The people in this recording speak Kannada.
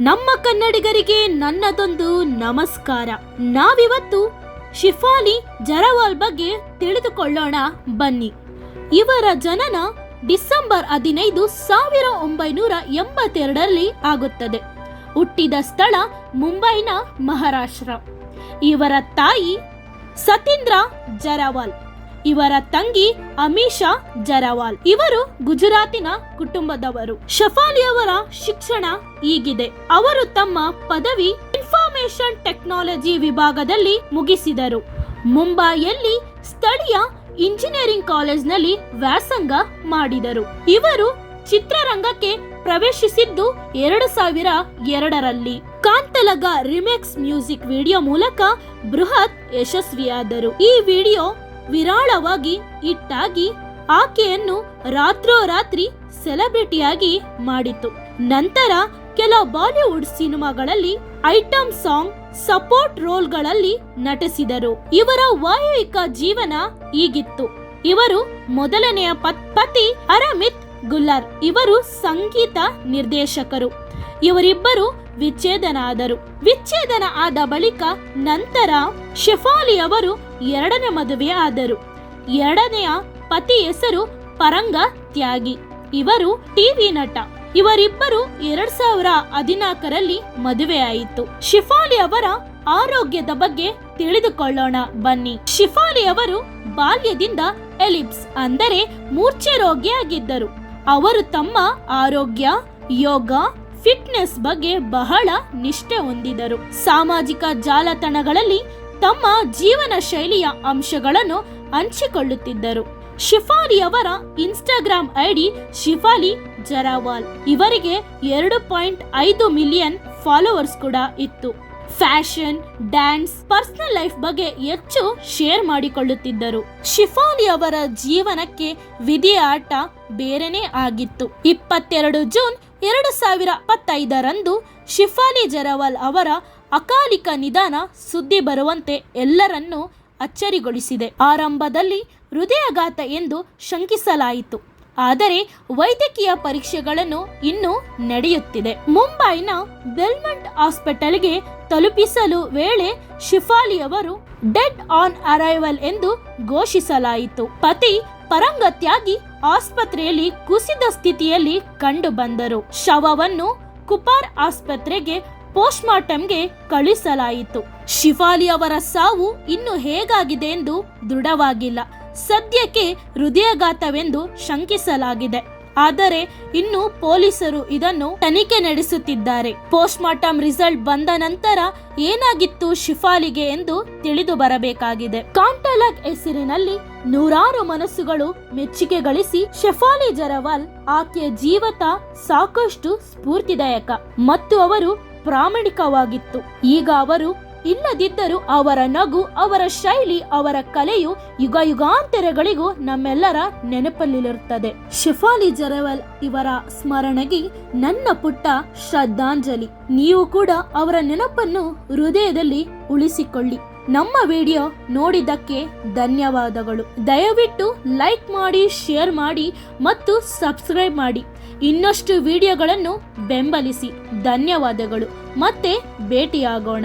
ನಮ್ಮ ಕನ್ನಡಿಗರಿಗೆ ನನ್ನದೊಂದು ನಮಸ್ಕಾರ. ನಾವಿವತ್ತು ಶಿಫಾಲಿ ಜರವಾಲ್ ಬಗ್ಗೆ ತಿಳಿದುಕೊಳ್ಳೋಣ. ಬನ್ನಿ. ಇವರ ಜನನ ಡಿಸೆಂಬರ್ ಹದಿನೈದು ಸಾವಿರ ಒಂಬೈನೂರ ಎಂಬತ್ತೆರಡರಲ್ಲಿ ಆಗುತ್ತದೆ. ಹುಟ್ಟಿದ ಸ್ಥಳ ಮುಂಬೈನ ಮಹಾರಾಷ್ಟ್ರ. ಇವರ ತಾಯಿ ಸತೀಂದ್ರ ಜರವಾಲ್. ಇವರ ತಂಗಿ ಅಮೀಷಾ ಜರವಾಲ್. ಇವರು ಗುಜರಾತಿನ ಕುಟುಂಬದವರು. ಶಫಾಲಿಯವರ ಶಿಕ್ಷಣ ಹೀಗಿದೆ. ಅವರು ತಮ್ಮ ಪದವಿ ಇನ್ಫಾರ್ಮೇಶನ್ ಟೆಕ್ನಾಲಜಿ ವಿಭಾಗದಲ್ಲಿ ಮುಗಿಸಿದರು. ಮುಂಬೈಯಲ್ಲಿ ಸ್ಥಳೀಯ ಇಂಜಿನಿಯರಿಂಗ್ ಕಾಲೇಜ್ನಲ್ಲಿ ವ್ಯಾಸಂಗ ಮಾಡಿದರು. ಇವರು ಚಿತ್ರರಂಗಕ್ಕೆ ಪ್ರವೇಶಿಸಿದ್ದು ಎರಡು ಸಾವಿರ ಎರಡರಲ್ಲಿ. ಕಾಂತಲಗ ರಿಮಿಕ್ಸ್ ಮ್ಯೂಸಿಕ್ ವಿಡಿಯೋ ಮೂಲಕ ಬೃಹತ್ ಯಶಸ್ವಿಯಾದರು. ಈ ವಿಡಿಯೋ ವಿರಾಳವಾಗಿ ಇಟ್ಟಾಗಿ ಆಕೆಯನ್ನು ರಾತ್ರೋರಾತ್ರಿ ಸೆಲೆಬ್ರಿಟಿಯಾಗಿ ಮಾಡಿತು ನಂತರ ಕೆಲ ಬಾಲಿವುಡ್ ಸಿನಿಮಾಗಳಲ್ಲಿ ಐಟಂ ಸಾಂಗ್, ಸಪೋರ್ಟ್ ರೋಲ್ಗಳಲ್ಲಿ ನಟಿಸಿದರು. ಇವರ ವೈವಾಹಿಕ ಜೀವನ ಹೀಗಿತ್ತು ಇವರು ಮೊದಲನೆಯ ಪತಿ ಅರಮಿತ್ ಗುಲ್ಲರ್. ಇವರು ಸಂಗೀತ ನಿರ್ದೇಶಕರು. ಇವರಿಬ್ಬರು ವಿಚ್ಛೇದನ ಆದರು ವಿಚ್ಛೇದನ ಆದ ಬಳಿಕ ನಂತರ ಶೆಫಾಲಿ ಅವರು ಎರಡನೇ ಮದುವೆ ಆದರು. ಎರಡನೆಯ ಪತಿ ಹೆಸರು ಪರಂಗ ತ್ಯಾಗಿ. ಇವರು ಟಿವಿ ನಟ. ಇವರಿಬ್ಬರು ಎರಡ್ ಸಾವಿರ ಹದಿನಾಲ್ಕರಲ್ಲಿ ಮದುವೆಯಾಯಿತು ಶಿಫಾಲಿ ಅವರ ಆರೋಗ್ಯದ ಬಗ್ಗೆ ತಿಳಿದುಕೊಳ್ಳೋಣ, ಬನ್ನಿ. ಶಿಫಾಲಿ ಅವರು ಬಾಲ್ಯದಿಂದ ಎಲಿಪ್ಸ್, ಅಂದರೆ ಮೂರ್ಛೆ ರೋಗಿಯಾಗಿದ್ದರು ಅವರು ತಮ್ಮ ಆರೋಗ್ಯ, ಯೋಗ, ಫಿಟ್ನೆಸ್ ಬಗ್ಗೆ ಬಹಳ ನಿಷ್ಠೆ ಹೊಂದಿದರು. ಸಾಮಾಜಿಕ ಜಾಲತಾಣಗಳಲ್ಲಿ ತಮ್ಮ ಜೀವನ ಶೈಲಿಯ ಅಂಶಗಳನ್ನು ಹಂಚಿಕೊಳ್ಳುತ್ತಿದ್ದರು. ಶಿಫಾಲಿ ಅವರ ಇನ್ಸ್ಟಾಗ್ರಾಮ್ ಐಡಿ ಶಿಫಾಲಿ ಜರಾವಾಲ್. ಇವರಿಗೆ ಎರಡು ಪಾಯಿಂಟ್ ಐದು ಮಿಲಿಯನ್ ಫಾಲೋವರ್ಸ್ ಕೂಡ ಇತ್ತು. ಫ್ಯಾಷನ್, ಡ್ಯಾನ್ಸ್, ಪರ್ಸನಲ್ ಲೈಫ್ ಬಗ್ಗೆ ಹೆಚ್ಚು ಶೇರ್ ಮಾಡಿಕೊಳ್ಳುತ್ತಿದ್ದರು. ಶಿಫಾಲಿ ಅವರ ಜೀವನಕ್ಕೆ ವಿಧಿಯ ಆಟ ಬೇರೆನೇ ಆಗಿತ್ತು. ಇಪ್ಪತ್ತೆರಡು ಜೂನ್ ಎರಡು ಸಾವಿರ ಇಪ್ಪತ್ತೈದರಂದು ಶಿಫಾಲಿ ಜರವಾಲ್ ಅವರ ಅಕಾಲಿಕ ನಿಧಾನ ಸುದ್ದಿ ಬರುವಂತೆ ಎಲ್ಲರನ್ನೂ ಅಚ್ಚರಿಗೊಳಿಸಿದೆ. ಆರಂಭದಲ್ಲಿ ಹೃದಯಾಘಾತ ಎಂದು ಶಂಕಿಸಲಾಯಿತು. ಆದರೆ ವೈದ್ಯಕೀಯ ಪರೀಕ್ಷೆಗಳನ್ನು ಇನ್ನೂ ನಡೆಯುತ್ತಿದೆ. ಮುಂಬೈನ ಬೆಲ್ಮಂಟ್ ಹಾಸ್ಪಿಟಲ್ಗೆ ತಲುಪಿಸಲು ವೇಳೆ ಶಿಫಾಲಿ ಅವರು ಡೆಡ್ ಆನ್ ಅರೈವಲ್ ಎಂದು ಘೋಷಿಸಲಾಯಿತು. ಪತಿ ಪರಂಗತ್ಯಾಗಿ ಆಸ್ಪತ್ರೆಯಲ್ಲಿ ಕುಸಿದ ಸ್ಥಿತಿಯಲ್ಲಿ ಕಂಡು ಬಂದರು. ಶವವನ್ನು ಕುಪಾರ್ ಆಸ್ಪತ್ರೆಗೆ ಪೋಸ್ಟ್ಮಾರ್ಟಂಗೆ ಕಳುಹಿಸಲಾಯಿತು. ಶಿಫಾಲಿ ಅವರ ಸಾವು ಇನ್ನು ಹೇಗಾಗಿದೆ ಎಂದು ದೃಢವಾಗಿಲ್ಲ. ಸದ್ಯಕ್ಕೆ ಹೃದಯಾಘಾತವೆಂದು ಶಂಕಿಸಲಾಗಿದೆ. ಆದರೆ ಇನ್ನು ಪೊಲೀಸರು ಇದನ್ನು ತನಿಖೆ ನಡೆಸುತ್ತಿದ್ದಾರೆ. ಪೋಸ್ಟ್ಮಾರ್ಟಂ ರಿಸಲ್ಟ್ ಬಂದ ನಂತರ ಏನಾಗಿತ್ತು ಶಿಫಾಲಿಗೆ ಎಂದು ತಿಳಿದು ಬರಬೇಕಾಗಿದೆ. ಕಾಂಟಲಗ್ ಹೆಸರಿನಲ್ಲಿ ನೂರಾರು ಮನಸ್ಸುಗಳು ಮೆಚ್ಚುಗೆ ಗಳಿಸಿ ಶೆಫಾಲಿ ಜರವಾಲ್ ಆಕೆಯ ಜೀವತ ಸಾಕಷ್ಟು ಸ್ಫೂರ್ತಿದಾಯಕ. ಮತ್ತು ಅವರು ಪ್ರಾಮಾಣಿಕವಾಗಿತ್ತು. ಈಗ ಅವರು ಇಲ್ಲದಿದ್ದರೂ ಅವರ ನಗು, ಅವರ ಶೈಲಿ, ಅವರ ಕಲೆಯು ಯುಗ ಯುಗಾಂತರಗಳಿಗೂ ನಮ್ಮೆಲ್ಲರ ನೆನಪಲ್ಲಿರುತ್ತದೆ. ಶಿಫಾಲಿ ಜರವಲ್ ಇವರ ಸ್ಮರಣೆಗೆ ನನ್ನ ಪುಟ್ಟ ಶ್ರದ್ಧಾಂಜಲಿ. ನೀವು ಕೂಡ ಅವರ ನೆನಪನ್ನು ಹೃದಯದಲ್ಲಿ ಉಳಿಸಿಕೊಳ್ಳಿ. ನಮ್ಮ ವಿಡಿಯೋ ನೋಡಿದ್ದಕ್ಕೆ ಧನ್ಯವಾದಗಳು. ದಯವಿಟ್ಟು ಲೈಕ್ ಮಾಡಿ, ಶೇರ್ ಮಾಡಿ ಮತ್ತು ಸಬ್ಸ್ಕ್ರೈಬ್ ಮಾಡಿ. ಇನ್ನಷ್ಟು ವಿಡಿಯೋಗಳನ್ನು ಬೆಂಬಲಿಸಿ. ಧನ್ಯವಾದಗಳು. ಮತ್ತೆ ಭೇಟಿಯಾಗೋಣ.